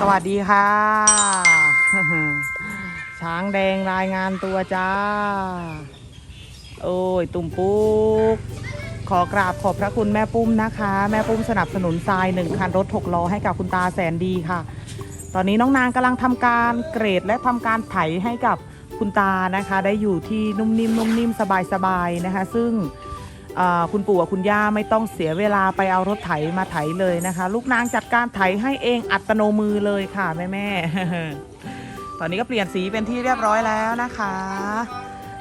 สวัสดีค่ะ ช้างแดงรายงานตัวจ้า โอ้ย ตุ่มปุ๊ก ขอกราบขอบพระคุณแม่ปุ้มนะคะ แม่ปุ้มสนับสนุนทรายหนึ่งคันรถถกล้อให้กับคุณตาแสนดีค่ะ ตอนนี้น้องนางกำลังทำการเกรดและทำการไถให้กับคุณตานะคะ ได้อยู่ที่นุ่มนิ่มนุ่มนิ่มสบายสบายนะคะ ซึ่ง คุณปู่กับคุณย่าไม่ต้องเสียเวลาไปเอารถไถมาไถเลยนะคะ ลูกนางจัดการไถให้เองอัตโนมือเลยค่ะแม่แม่ตอนนี้ก็เปลี่ยนสีเป็นที่เรียบร้อยแล้วนะคะ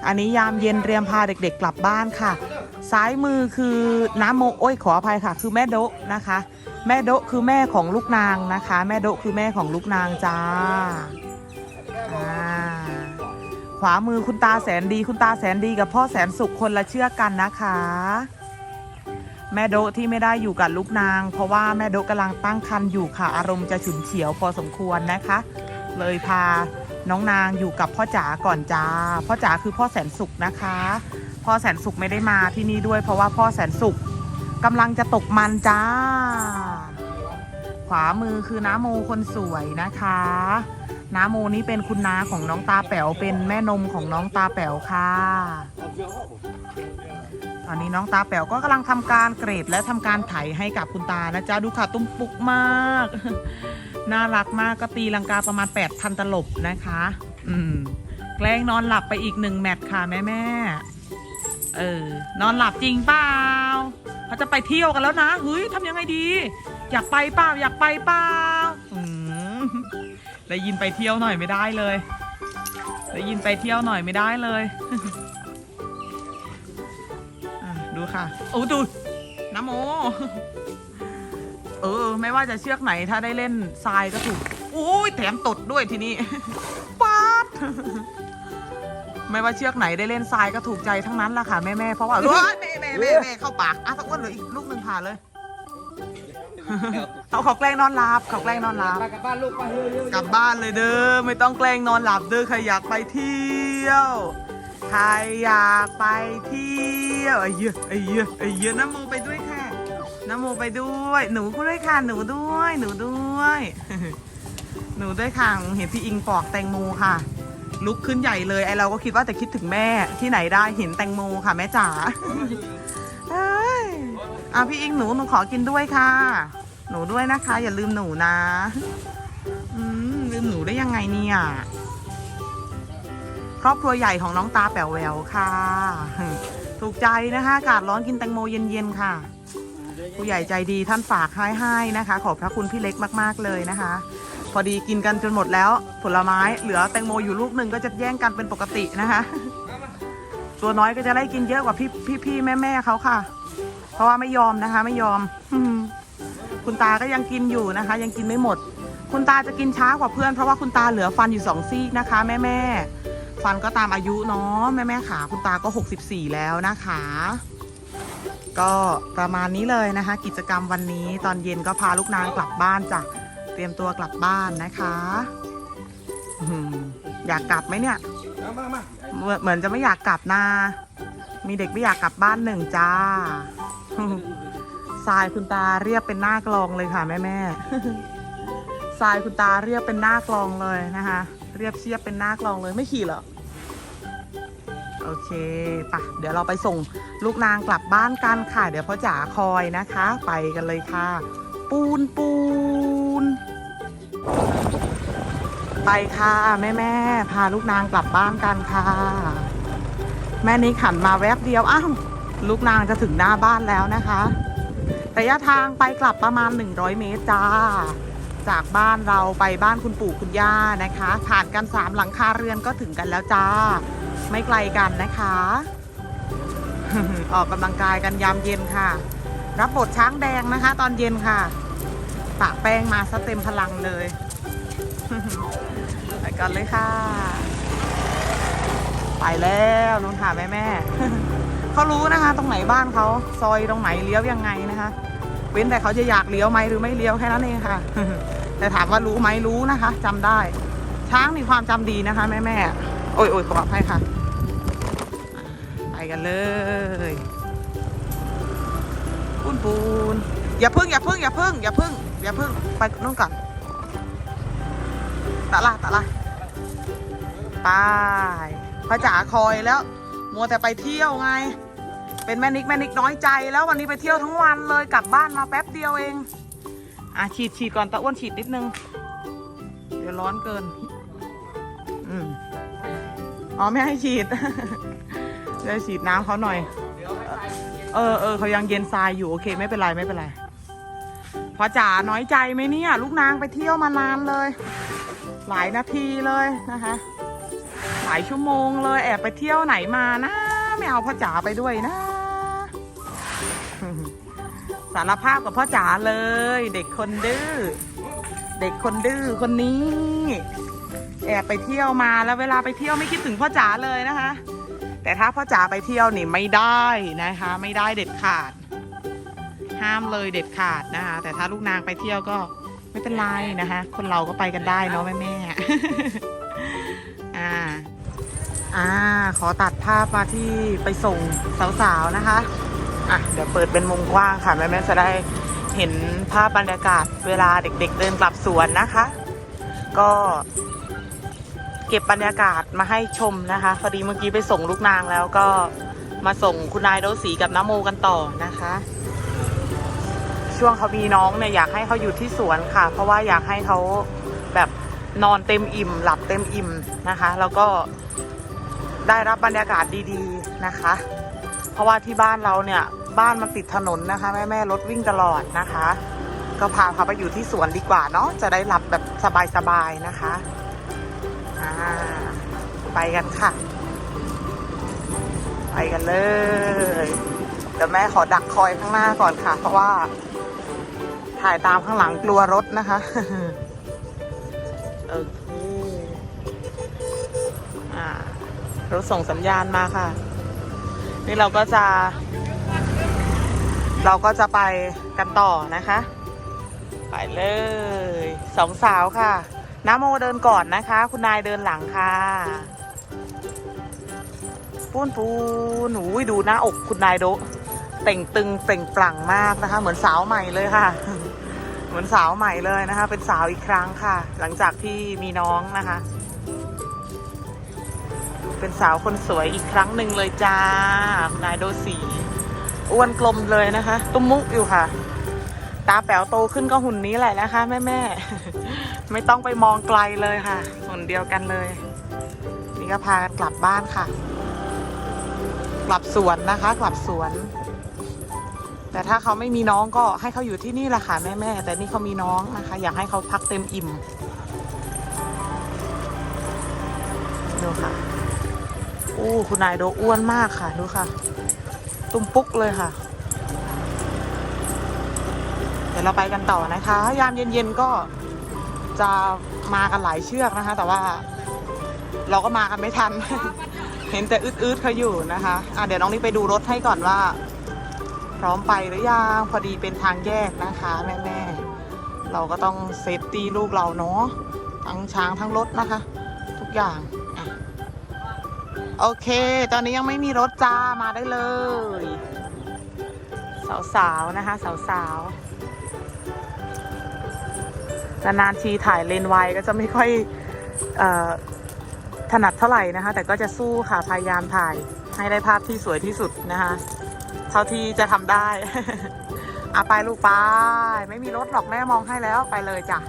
อันนี้ยามเย็นเตรียมพาเด็กๆกลับบ้านค่ะ ซ้ายมือคือน้ำโมโอ้ยขออภัยค่ะ คือแม่โดะนะคะ แม่โดะคือแม่ของลูกนางนะคะ แม่โดะคือแม่ของลูกนางจ้าอ่า ขวามือคุณตาแสนดี คุณตาแสนดีกับพ่อแสนสุขคนละเชือกกันนะคะ แม่โดะที่ไม่ได้อยู่กับลูกนาง เพราะว่าแม่โดะกำลังตั้งครรภ์อยู่ค่ะ อารมณ์จะฉุนเฉียวพอสมควรนะคะ เลยพาน้องนางอยู่กับพ่อจ๋าก่อนจ้า พ่อจ๋าคือพ่อแสนสุขนะคะ พ่อแสนสุขไม่ได้มาที่นี่ด้วย เพราะว่าพ่อแสนสุขกำลังจะตกมันจ้า ขวามือคือน้าโมคนสวยนะคะ น้าโมนี่เป็นคุณน้าของน้องตาแป๋วเป็นแม่นมของน้องตาแป๋วค่ะ ตอนนี้น้องตาแป๋วก็กำลังทำการเกรดและทำการไถให้กับคุณตานะจ๊ะดูค่ะตุ้มปุกมาก น่ารักมากก็ตีลังกาประมาณ 8,000 ตลบนะคะ อืมแกล้งนอนหลับไปอีกหนึ่งแมตช์ค่ะแม่แม่เออนอนหลับจริงเปล่าเขาจะไปเที่ยวกันแล้วนะเฮ้ยทำยังไงดี อยากไปเปล่าอยากไปเปล่า ได้ยินไปเที่ยวหน่อยไม่ได้เลยได้ยินไปเที่ยวหน่อยไม่ได้เลยดูค่ะโอ้ดูน้ำโมเออ ไม่ว่าจะเชือกไหนถ้าได้เล่นทรายก็ถูกโอ้ยแถมตดด้วยทีนี้ป๊าดไม่ว่าเชือกไหนได้เล่นทรายก็ถูกใจทั้งนั้นล่ะค่ะแม่แม่ๆเพราะว่าแม่แม่แม่แม่เข้าปากอะสักวันเหลืออีกลูกหนึ่งผ่านเลย เอาเขาแกล้งนอนหลับเขาแกล้งนอนหลับไปกลับบ้านลูกไปเฮ้ยเฮ้ยกลับบ้านเลยเด้อไม่ต้องแกล้งนอนหลับเด้อใครอยากไปเที่ยวใครอยากไปเที่ยวไอ้เหี้ยไอ้เหี้ยไอ้เหี้ยน้ำโมไปด้วยค่ะน้ำโมไปด้วย หนูก็ด้วยค่ะหนูด้วย หนูด้วย หนูด้วยค่ะเห็นพี่อิงปอกแตงโมค่ะ ลุกขึ้นใหญ่เลยไอเราก็คิดว่าแต่คิดถึงแม่ที่ไหนได้เห็นแตงโมค่ะแม่จ๋าเอ้ย อะพี่อิงหนูหนูขอกินด้วยค่ะ หนูด้วยนะคะ อย่าลืมหนูนะ อืมลืมหนูได้ยังไงเนี่ยครอบครัวใหญ่ของน้องตาแป๋วแววค่ะ ถูกใจนะคะอากาศร้อนกินแตงโมเย็นๆค่ะ ผู้ใหญ่ใจดีท่านฝากให้ให้นะคะ ขอบพระคุณพี่เล็กมากๆเลยนะคะ พอดีกินกันจนหมดแล้ว ผลไม้เหลือแตงโมอยู่ลูกหนึ่งก็จะแย่งกันเป็นปกตินะคะ ตัวน้อยก็จะได้กินเยอะกว่าพี่พี่พี่แม่แม่เขาค่ะ เพราะว่าไม่ยอมนะคะ ไม่ยอม อืมคุณตาก็ยังกินอยู่นะคะ ยังกินไม่หมด คุณตาจะกินช้ากว่าเพื่อนเพราะว่าคุณตาเหลือฟันอยู่สองซี่นะคะ แม่แม่ๆฟันก็ตามอายุเนาะแม่แม่ๆขาคุณตาก็ 64 แล้วนะคะ ก็ประมาณนี้เลยนะคะ กิจกรรมวันนี้ตอนเย็นก็พาลูกนางกลับบ้านจ้ะเตรียมตัวกลับบ้านนะคะอืมอยากกลับไหมเนี่ยมามามาเหมือนเหมือนจะไม่อยากกลับนามีเด็กไม่อยากกลับบ้านหนึ่งจ้า ทรายคุณตาเรียบเป็นหน้ากลองเลยค่ะแม่แม่ทรายคุณตาเรียบเป็นหน้ากลองเลยนะคะ เรียบเชียบเป็นหน้ากลองเลยไม่ขี่เหรอโอเคปะเดี๋ยวเราไปส่งลูกนางกลับบ้านกันค่ะ เดี๋ยวพ่อจ๋าคอยนะคะ ไปกันเลยค่ะ ปูนปูน ไปค่ะ แม่แม่พาลูกนางกลับบ้านกันค่ะ แม่นี้ขันมาแวบเดียว อ้าว ลูกนางจะถึงหน้าบ้านแล้วนะคะระยะทางไปกลับประมาณ 100 เมตรจ้า จากบ้านเราไปบ้านคุณปู่คุณย่านะคะ ผ่านกันสามหลังคาเรือนก็ถึงกันแล้วจ้า ไม่ไกลกันนะคะ ออกกำลังกายกันยามเย็นค่ะ รับบทช้างแดงนะคะ ตอนเย็นค่ะปะแป้งมาซะเต็มพลังเลยไปกันเลยค่ะ ไปแล้วนุ่นค่ะแม่แม่ เขารู้นะคะ ตรงไหนบ้านเขาซอยตรงไหนเลี้ยวยังไงนะคะ เว้นแต่เขาจะอยากเลี้ยวไหมหรือไม่เลี้ยวแค่นั้นเองค่ะ แต่ถามว่ารู้ไหมรู้นะคะจำได้ ช้างมีความจำดีนะคะ แม่แม่โอ้ยโอ้ยขออภัยค่ะ ไปกันเลยปูนปูนอย่าพึ่งอย่าพึ่งอย่าพึ่งอย่าพึ่งอย่าพึ่งไปนู่นก่อนตะละตะละไปพ่อจ๋าคอยแล้ว มัวแต่ไปเที่ยวไง เป็นแม่นิกแม่นิกน้อยใจแล้ววันนี้ไปเที่ยวทั้งวันเลยกลับบ้านมาแป๊บเดียวเองอะฉีดฉีดก่อนตะอ้วนฉีดนิดนึง เดี๋ยวร้อนเกิน อืมอ๋อไม่ให้ฉีดเดี๋ยวฉีดน้ำเขาหน่อย เออเออเขายังเย็นทรายอยู่โอเค ไม่เป็นไรไม่เป็นไรพอจ๋าน้อยใจไหมเนี่ย ลูกนางไปเที่ยวมานานเลย หลายนาทีเลยนะคะ หลายชั่วโมงเลยแอบไปเที่ยวไหนมานะไม่เอาพ่อจ๋าไปด้วยนะารภาพกับพ่อจ๋าเลย เด็กคนดื้อเด็กคนดื้อคนนี้ แอบไปเที่ยวมาแล้วเวลาไปเที่ยวไม่คิดถึงพ่อจ๋าเลยนะคะ แต่ถ้าพ่อจ๋าไปเที่ยวนี่ไม่ได้นะคะ ไม่ได้เด็ดขาด ห้ามเลยเด็ดขาดนะคะ แต่ถ้าลูกนางไปเที่ยวก็ไม่เป็นไรนะคะ คนเราก็ไปกันได้เนาะแม่แม่อ่าอ่า ขอตัดภาพมาที่ไปส่งสาวๆนะคะ อะเดี๋ยวเปิดเป็นมุมกว้างค่ะแม่แม่จะได้เห็นภาพบรรยากาศเวลาเด็ก ๆ เดินกลับสวนนะคะ ก็เก็บบรรยากาศมาให้ชมนะคะพอดีเมื่อกี้ไปส่งลูกนางแล้วก็มาส่งคุณนายโดสีกับน้ำโมกันต่อนะคะ ช่วงเขามีน้องเนี่ยอยากให้เขาอยู่ที่สวนค่ะ เพราะว่าอยากให้เขาแบบนอนเต็มอิ่ม หลับเต็มอิ่มนะคะ แล้วก็ได้รับบรรยากาศดี ๆ นะคะ เพราะว่าที่บ้านเราเนี่ยบ้านมันติดถนนนะคะ แม่แม่ๆรถวิ่งตลอดนะคะ ก็พาเขาไปอยู่ที่สวนดีกว่าเนาะจะได้หลับแบบสบายๆนะคะอ่าไปกันค่ะ ไปกันเลยเดี๋ยวแม่ขอดักคอยข้างหน้าก่อนค่ะ เพราะว่าถ่ายตามข้างหลังกลัวรถนะคะโอเคอ่ารถส่งสัญญาณมาค่ะ นี่เราก็จะ เราก็จะไปกันต่อนะคะ ไปเลยสองสาวค่ะน้าโมเดินก่อนนะคะ คุณนายเดินหลังค่ะ ปูนปูนหนูดูหน้าอกคุณนายโดเต่งตึงเปล่งปลั่งมากนะคะ เหมือนสาวใหม่เลยค่ะ เหมือนสาวใหม่เลยนะคะ เป็นสาวอีกครั้งค่ะ หลังจากที่มีน้องนะคะ เป็นสาวคนสวยอีกครั้งหนึ่งเลยจ้า นายโดสี อ้วนกลมเลยนะคะ ตุ้มมุกอยู่ค่ะ ตาแป๋วโตขึ้นก็หุ่นนี้แหละนะคะ แม่แม่ไม่ต้องไปมองไกลเลยค่ะ หุ่นเดียวกันเลย นี่ก็พากลับบ้านค่ะ กลับสวนนะคะ กลับสวน แต่ถ้าเขาไม่มีน้องก็ให้เขาอยู่ที่นี่แหละค่ะแม่แม่แต่นี่เขามีน้องนะคะ อยากให้เขาพักเต็มอิ่มดูค่ะ อู้คุณนายโดอ้วนมากค่ะ ดูค่ะ ตุ้มปุ๊กเลยค่ะ เดี๋ยวเราไปกันต่อนะคะ ยามเย็นๆก็จะมากันหลายเชือกนะคะ แต่ว่าเราก็มากันไม่ทัน เห็นแต่อืดๆเขาอยู่นะคะอะเดี๋ยวน้องนี่ไปดูรถให้ก่อนว่า พร้อมไปหรือยังพอดีเป็นทางแยกนะคะแม่ๆเราก็ต้องเซฟตี้ลูกเราเนาะทั้งช้างทั้งรถนะคะ ทุกอย่าง โอเค ตอนนี้ยังไม่มีรถจ้า มาได้เลย สาวๆ นะคะ สาวๆนานๆทีถ่ายเลนไวก็จะไม่ค่อยออถนัดเท่าไหร่นะคะ แต่ก็จะสู้ค่ะ พยายามถ่ายให้ได้ภาพที่สวยที่สุดนะคะ เท่าที่จะทำได้อาไปลูกไป ไม่มีรถหรอกแม่มองให้แล้วไปเลยจ้ะ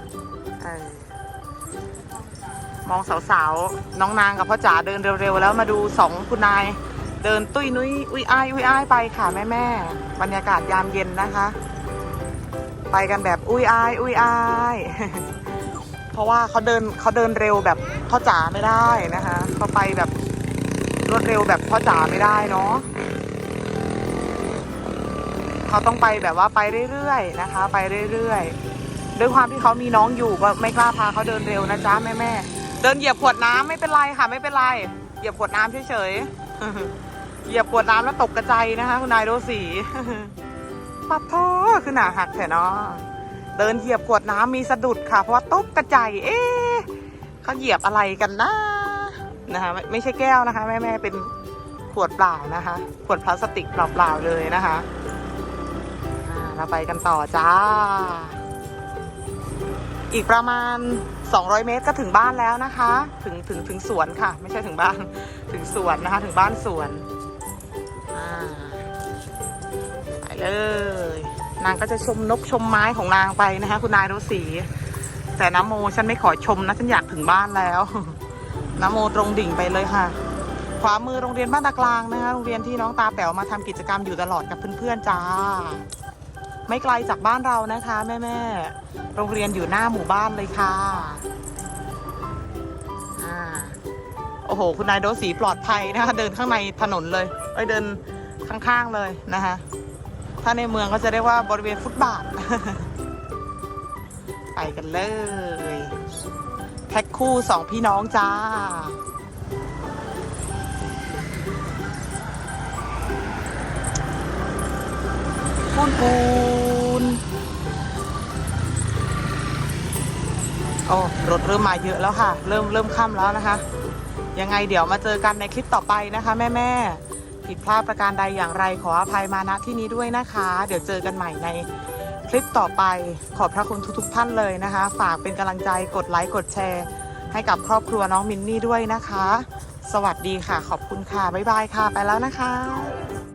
มองสาวๆ น้องนางกับพ่อจ๋าเดินเร็วๆ แล้วมาดูสองคุณนาย เดินตุ้ยนุ้ยอุ้ยอ้ายอุ้ยอ้ายไปค่ะแม่แม่บรรยากาศยามเย็นนะคะ ไปกันแบบอุ้ยอ้ายอุ้ยอ้ายเพราะว่าเขาเดินเขาเดินเร็วแบบพ่อจ๋าไม่ได้นะคะเขาไปแบบรวดเร็วแบบพ่อจ๋าไม่ได้เนาะเขาต้องไปแบบว่าไปเรื่อยๆนะคะ ไปเรื่อยๆด้วยความที่เขามีน้องอยู่ก็ไม่กล้าพาเขาเดินเร็วนะจ๊ะแม่ๆ เดินเหยียบขวดน้ำไม่เป็นไรค่ะ ไม่เป็นไร เหยียบขวดน้ำเฉยๆ เหยียบขวดน้ำแล้วตกกระจายนะคะ คุณนายโดสีปัดท้อคือหนาหักแถเนาะเดินเหยียบขวดน้ำมีสะดุดค่ะ เพราะว่าตกกระจายเอ๊ะเขาเหยียบอะไรกันนะนะคะไม่ใช่แก้วนะคะ แม่ๆเป็นขวดเปล่านะคะ ขวดพลาสติกเปล่าๆเลยนะคะเราไปกันต่อจ้า อีกประมาณ 200 เมตรก็ถึงบ้านแล้วนะคะ ถึงถึงถึงสวนค่ะ ไม่ใช่ถึงบ้านถึงสวนนะคะ ถึงบ้านสวนไปเลย นางก็จะชมนกชมไม้ของนางไปนะคะ คุณนายรสีแต่น้ำโมฉันไม่ขอชมนะฉันอยากถึงบ้านแล้วน้ำโมตรงดิ่งไปเลยค่ะขวามือโรงเรียนบ้านตากลางนะคะโรงเรียนที่น้องตาแป๋วมาทำกิจกรรมอยู่ตลอดกับเพื่อนๆจ้า ไม่ไกลจากบ้านเรานะคะแม่ๆโรงเรียนอยู่หน้าหมู่บ้านเลยค่ะอ่าโอ้โห คุณนายโดสีปลอดภัยนะคะ เดินข้างในถนนเลยเอ้ยเดินข้างๆเลยนะคะถ้าในเมืองก็จะเรียกว่าบริเวณฟุตบาท ไปกันเลยแพ็คคู่สองพี่น้องจ้าปูนปู โอ้รถเริ่มมาเยอะแล้วค่ะ เริ่มเริ่มค่ำแล้วนะคะ ยังไงเดี๋ยวมาเจอกันในคลิปต่อไปนะคะแม่แม่ผิดพลาดประการใดอย่างไรขออภัยมาณที่นี้ด้วยนะคะ เดี๋ยวเจอกันใหม่ในคลิปต่อไปขอบพระคุณทุกๆท่านเลยนะคะ ฝากเป็นกำลังใจกดไลค์กดแชร์ ให้กับครอบครัวน้องมินนี่ด้วยนะคะ สวัสดีค่ะ ขอบคุณค่ะ บ๊ายบายค่ะ ไปแล้วนะคะ